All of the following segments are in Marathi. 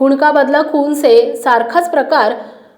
खून का बदला खून से सारखाच प्रकार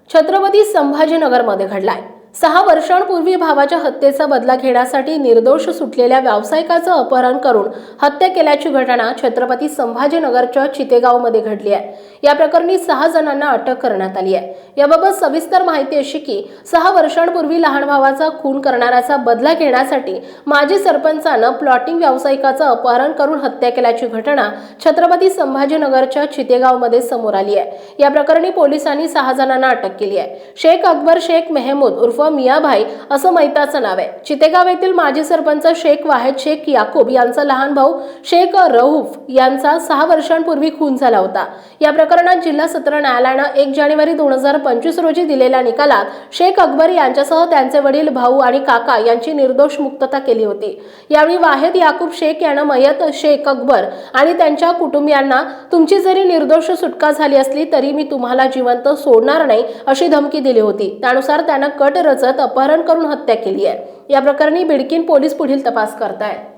छत्रपती संभाजीनगरमध्ये घडलाय. सहा वर्षांपूर्वी भावाच्या हत्येचा बदला घेण्यासाठी निर्दोष सुटलेल्या व्यावसायिकाचं अपहरण करून हत्या केल्याची घटना छत्रपती संभाजीनगरच्या चितेगावमध्ये घडली आहे. या प्रकरणी सहा जणांना अटक करण्यात आली आहे. याबाबत सविस्तर माहिती अशी की सहा वर्षांपूर्वी लहान भावाचा खून करणाऱ्याचा बदला घेण्यासाठी माजी सरपंचानं प्लॉटिंग व्यावसायिकाचं अपहरण करून हत्या केल्याची घटना छत्रपती संभाजीनगरच्या चितेगावमध्ये समोर आली आहे. या प्रकरणी पोलिसांनी सहा जणांना अटक केली आहे. शेख अकबर शेख मेहमूद उर्फ मियाभाई असं मैताचं नाव आहे. चितेगाव येथील माजी सरपंच शेख वाहेद शेख याकूब यांचा लहान भाऊ शेख रऊफ यांचा सहा वर्षांपूर्वी खून झाला होता. या प्रकरणात जिल्हा सत्र न्यायालयानं एक जानेवारी दोन हजार पंचवीस रोजी दिलेल्या निकालात शेख अकबर यांच्यासह त्यांचे वडील भाऊ आणि काका यांची निर्दोष मुक्तता केली होती. यावेळी वाहेद याकूब शेख यानं मयत शेख अकबर आणि त्यांच्या कुटुंबियांना तुमची जरी निर्दोष सुटका झाली असली तरी मी तुम्हाला जिवंत सोडणार नाही अशी धमकी दिली होती. त्यानुसार त्यानं कट रचत अपहरण करून हत्या केली आहे. या प्रकरणी बिडकीन पोलीस पुढील तपास करतायत.